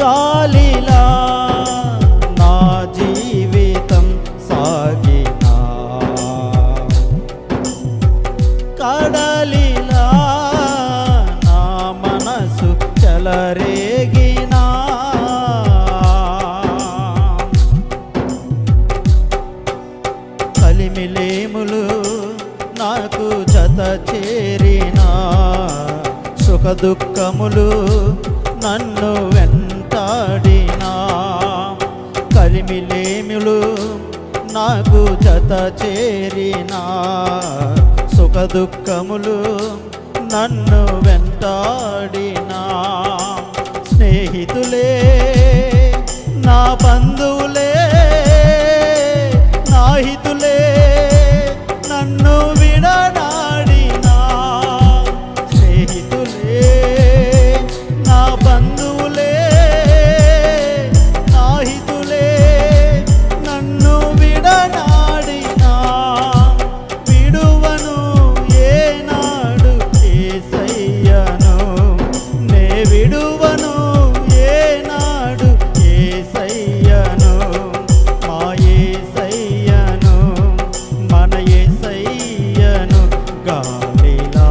గాలిలా నా జీవితం సాగినా. కడలిలా నా మనసు చలరేగినా. కలిమిలేములు నాకు జత చేరినా. సుఖ దుఃఖములు నన్ను తాడినా కలిమిలేములు నాకు జత చేరినా. సుఖ దుఃఖములు నన్ను వెంటాడినా. స్నేహితులే నా బంధువులే నా హితులే విడువను ఏనాడు ఏసయ్యను మా ఏసయ్యను మన ఏసయ్యను గాలిలా